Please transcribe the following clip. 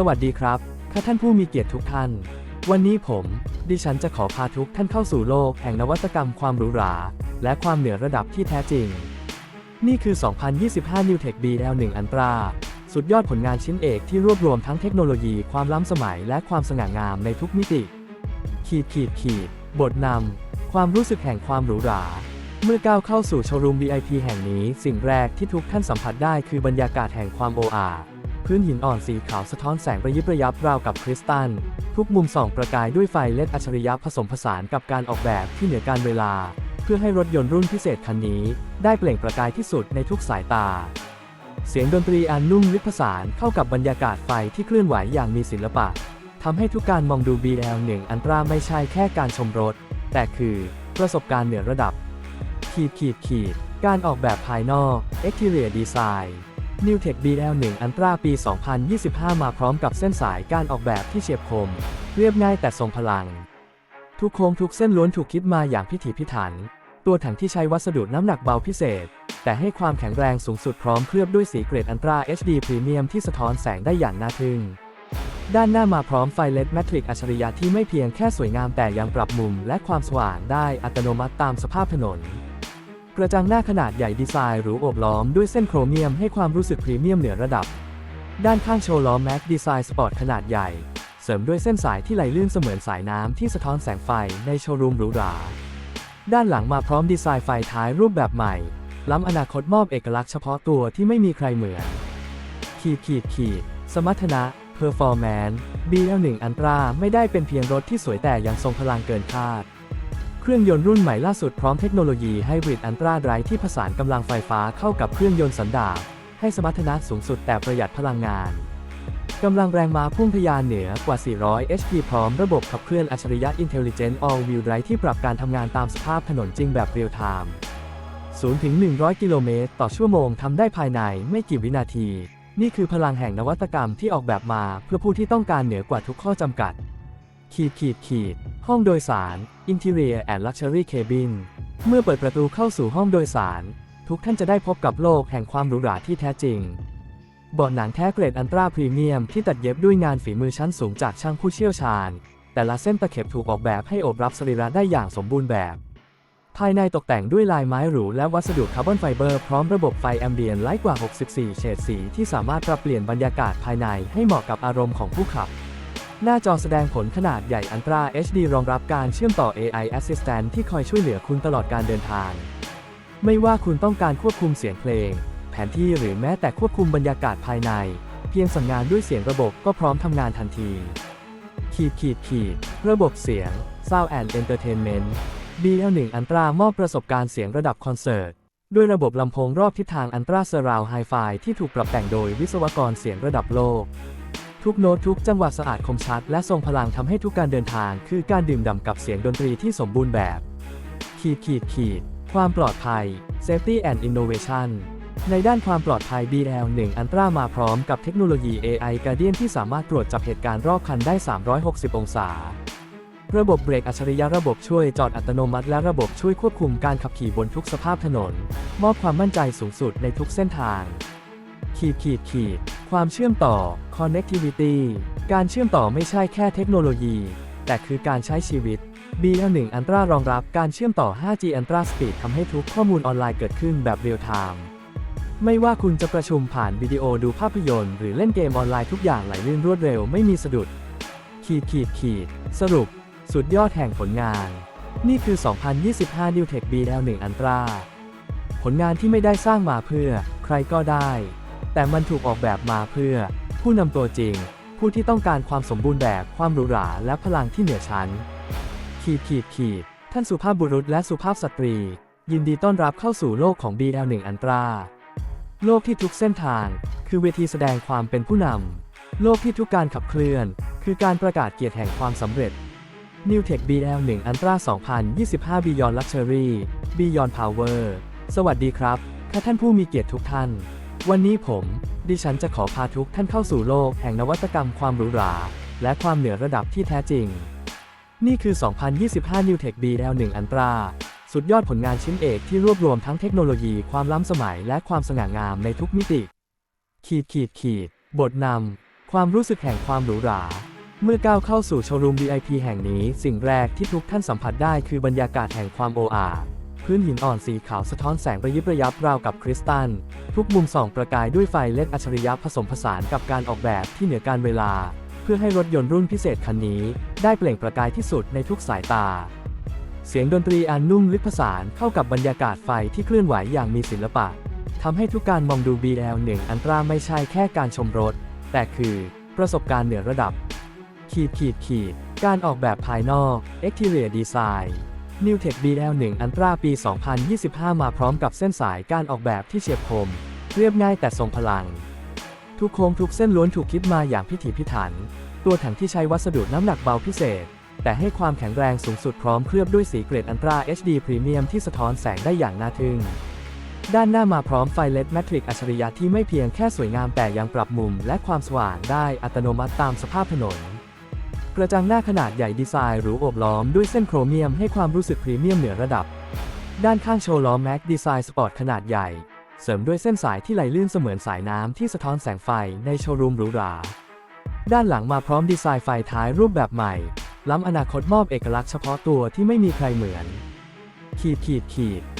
สวัสดีครับข้าท่านผู้มีเกียรติทุกท่าน วันนี้ผม ดิฉันจะขอพาทุกท่านเข้าสู่โลกแห่งนวัตกรรมความหรูหรา และความเหนือระดับที่แท้จริง นี่คือ 2025 New Tech BL1 Ultra สุดยอดผลงานชิ้นเอกที่รวบรวมทั้งเทคโนโลยีความล้ำสมัยและความสง่างามในทุกมิติ ขีดขีดขีด บทนำความรู้สึกแห่งความหรูหราเมื่อก้าวเข้าสู่โชว์รูม VIP แห่งนี้ สิ่งแรกที่ทุกท่านสัมผัสได้คือบรรยากาศแห่งความโออา พื้นหินอ่อนสีขาวสะท้อนแสงระยิบระยับราวกับคริสตัล ทุกมุมส่องประกายด้วยไฟเลดอัจฉริยะผสมผสานกับการออกแบบที่เหนือการเวลา เพื่อให้รถยนต์รุ่นพิเศษคันนี้ ได้เปล่งประกายที่สุดในทุกสายตา เสียงดนตรีอันนุ่มลึกผสานเข้ากับบรรยากาศไฟที่เคลื่อนไหวอย่างมีศิลปะทำให้ทุกการมองดู BL1 อันตราไม่ใช่แค่การชมรถ แต่คือประสบการณ์เหนือระดับ ขีดขีดขีด การออกแบบภายนอก Exterior Design New Tech BL1 Ultra ปี 2025 มาพร้อมกับเส้นสายการออกแบบที่เฉียบคม เรียบง่ายแต่ทรงพลัง ทุกโค้งทุกเส้นล้วนถูกคิดมาอย่างพิถีพิถัน ตัวถังที่ใช้วัสดุน้ำหนักเบาพิเศษ แต่ให้ความแข็งแรงสูงสุดพร้อมเคลือบด้วยสีเกรดอันตรา HD พรีเมียมที่สะท้อนแสงได้อย่างน่าทึ่ง ด้านหน้ามาพร้อมไฟเลดแมทริกอัจฉริยะที่ไม่เพียงแค่สวยงามแต่ยังปรับมุมและความสว่างได้อัตโนมัติตามสภาพถนน กระจังหน้าขนาดใหญ่ดีไซน์หรูโอบล้อมด้วยเส้นโครเมียมให้ความรู้สึกพรีเมียมเหนือระดับ ด้านข้างโชว์ล้อแม็กดีไซน์สปอร์ตขนาดใหญ่ เสริมด้วยเส้นสายที่ไหลลื่นเสมือนสายน้ำที่สะท้อนแสงไฟในโชว์รูมหรูหรา ด้านหลังมาพร้อมดีไซน์ไฟท้ายรูปแบบใหม่ ล้ำอนาคตมอบเอกลักษณ์เฉพาะตัวที่ไม่มีใครเหมือน ขีดขีดขีด สมรรถนะ Performance BL1 Ultra ไม่ได้เป็นเพียงรถที่สวยแต่ยังทรงพลังเกินคาด ครื่องยนต์รุ่นใหม่ล่าสุดพร้อมเทคโนโลยีไฮบริดอันตราไดรที่ผสานกำลังไฟฟ้าเข้ากับเครื่องยนต์สันดาปให้สมรรถนะสูงสุดแต่ประหยัดพลังงาน กำลังแรงม้าพุ่งทะยานเหนือกว่า 400 HP พร้อมระบบขับเคลื่อนอัจฉริยะ Intelligent All Wheel Drive ที่ปรับการทำงานตามสภาพถนนจริงแบบเรียลไทม์0ถึง100 กิโลเมตรต่อชั่วโมงทำได้ภายในไม่กี่วินาที นี่คือพลังแห่งนวัตกรรมที่ออกแบบมา เพื่อผู้ที่ต้องการเหนือกว่าทุกข้อจำกัด ขีดขีดขีด ห้องโดยสาร Interior and Luxury Cabin เมื่อเปิดประตูเข้าสู่ห้องโดยสาร ทุกท่านจะได้พบกับโลกแห่งความหรูหราที่แท้จริงเบาะหนังแท้เกรดอันตราพรีเมียมที่ตัดเย็บด้วยงานฝีมือชั้นสูงจากช่างผู้เชี่ยวชาญ แต่ละเส้นตะเข็บถูกออกแบบให้อบรับสรีระได้อย่างสมบูรณ์แบบ ภายในตกแต่งด้วยลายไม้หรูและวัสดุคาร์บอนไฟเบอร์พร้อมระบบไฟแอมเบียนไลท์กว่า 64 เฉดสีที่สามารถปรับเปลี่ยนบรรยากาศภายในให้เหมาะกับอารมณ์ของผู้ขับ หน้าจอแสดงผลขนาดใหญ่อันตรา HD รองรับการเชื่อมต่อ AI Assistant ที่คอยช่วยเหลือคุณตลอดการเดินทาง ไม่ว่าคุณต้องการควบคุมเสียงเพลง แผนที่หรือแม้แต่ควบคุมบรรยากาศภายใน เพียงสั่งงานด้วยเสียงระบบก็พร้อมทำงานทันที ขีดขีดขีดระบบเสียง Sound and Entertainment BL1 Ultra มอบประสบการณ์เสียงระดับคอนเสิร์ตด้วยระบบลำโพงรอบทิศทาง Ultra Surround Hi-Fi ที่ถูกปรับแต่งโดยวิศวกรเสียงระดับโลก ทุกโน้ตทุกจังหวะสะอาดคมชัด และทรงพลังทำให้ทุกการเดินทาง คือการดื่มด่ำกับเสียงดนตรีที่สมบูรณ์แบบ ขีดขีดขีด ความปลอดภัย Safety and Innovation ในด้านความปลอดภัย BL1 Ultra มาพร้อมกับเทคโนโลยี AI Guardian ที่สามารถตรวจจับเหตุการณ์รอบคันได้ 360 องศา ระบบเบรกอัจฉริยะระบบช่วยจอดอัตโนมัติและระบบช่วยควบคุมการขับขี่บนทุกสภาพถนน มอบความมั่นใจสูงสุดในทุกเส้นทาง ขีดขีดขีด ความเชื่อมต่อ connectivity การเชื่อมต่อไม่ใช่แค่เทคโนโลยี แต่คือการใช้ชีวิต BL1 Ultra รองรับการเชื่อมต่อ 5G Ultra Speed ทำให้ทุกข้อมูลออนไลน์เกิดขึ้นแบบเรียลไทม์ ไม่ว่าคุณจะประชุมผ่านวิดีโอดูภาพยนตร์ หรือเล่นเกมออนไลน์ทุกอย่างไหลลื่นรวดเร็วไม่มีสะดุด ขีดขีดขีด สรุป สุดยอดแห่งผลงาน นี่คือ 2025 New Tech BL1 Ultra ผลงานที่ไม่ได้สร้างมาเพื่อ ใครก็ได้ แต่มันถูกออกแบบมาเพื่อ ผู้นำตัวจริง ผู้ที่ต้องการความสมบูรณ์แบบความหรูหราและพลังที่เหนือชั้นขีดขีดขีดท่านสุภาพบุรุษและสุภาพสตรี ยินดีต้อนรับเข้าสู่โลกของ BL1 Ultra โลกที่ทุกเส้นทาง คือเวทีแสดงความเป็นผู้นำโลกที่ทุกการขับเคลื่อน คือการประกาศเกียรติแห่งความสำเร็จ New Tech BL1 Ultra 2025 Beyond Luxury Beyond Power สวัสดีครับข้าท่านผู้มีเกียรติทุกท่าน วันนี้ผม ดิฉันจะขอพาทุกท่านเข้าสู่โลกแห่งนวัตกรรมความหรูหรา และความเหนือระดับที่แท้จริง นี่คือ 2025 New Tech BL1 Ultra สุดยอดผลงานชิ้นเอกที่รวบรวมทั้งเทคโนโลยีความล้ำสมัยและความสง่างามในทุกมิติ ขีดขีดขีด บทนำความรู้สึกแห่งความหรูหรา เมื่อก้าวเข้าสู่โชว์รูม VIP แห่งนี้ สิ่งแรกที่ทุกท่านสัมผัสได้คือบรรยากาศแห่งความโออา พื้นหินอ่อนสีขาวสะท้อนแสงระยิบระยับราวกับคริสตัล ทุกมุมส่องประกายด้วยไฟเล็ดอัจฉริยะผสมผสานกับการออกแบบที่เหนือการเวลา เพื่อให้รถยนต์รุ่นพิเศษคันนี้ ได้เปล่งประกายที่สุดในทุกสายตา เสียงดนตรีอันนุ่มลึกผสานเข้ากับบรรยากาศไฟที่เคลื่อนไหวอย่างมีศิลปะทำให้ทุกการมองดู BL1 อันตราไม่ใช่แค่การชมรถ แต่คือประสบการณ์เหนือระดับ ขีดขีดขีด การออกแบบภายนอก Exterior Design New Tech BL1 Ultra ปี 2025 มาพร้อมกับเส้นสายการออกแบบที่เฉียบคม เรียบง่ายแต่ทรงพลัง ทุกโค้งทุกเส้นล้วนถูกคิดมาอย่างพิถีพิถัน ตัวถังที่ใช้วัสดุน้ำหนักเบาพิเศษ แต่ให้ความแข็งแรงสูงสุดพร้อมเคลือบด้วยสีเกรดอันตรา HD พรีเมียมที่สะท้อนแสงได้อย่างน่าทึ่ง ด้านหน้ามาพร้อมไฟเลดแมทริกอัจฉริยะที่ไม่เพียงแค่สวยงามแต่ยังปรับมุมและความสว่างได้อัตโนมัติตามสภาพถนน กระจังหน้าขนาดใหญ่ดีไซน์หรูโอบล้อมด้วยเส้นโครเมียมให้ความรู้สึกพรีเมียมเหนือระดับ ด้านข้างโชว์ล้อแม็กดีไซน์สปอร์ตขนาดใหญ่ เสริมด้วยเส้นสายที่ไหลลื่นเสมือนสายน้ำที่สะท้อนแสงไฟในโชว์รูมหรูหรา ด้านหลังมาพร้อมดีไซน์ไฟท้ายรูปแบบใหม่ ล้ำอนาคตมอบเอกลักษณ์เฉพาะตัวที่ไม่มีใครเหมือน ขีดขีดขีด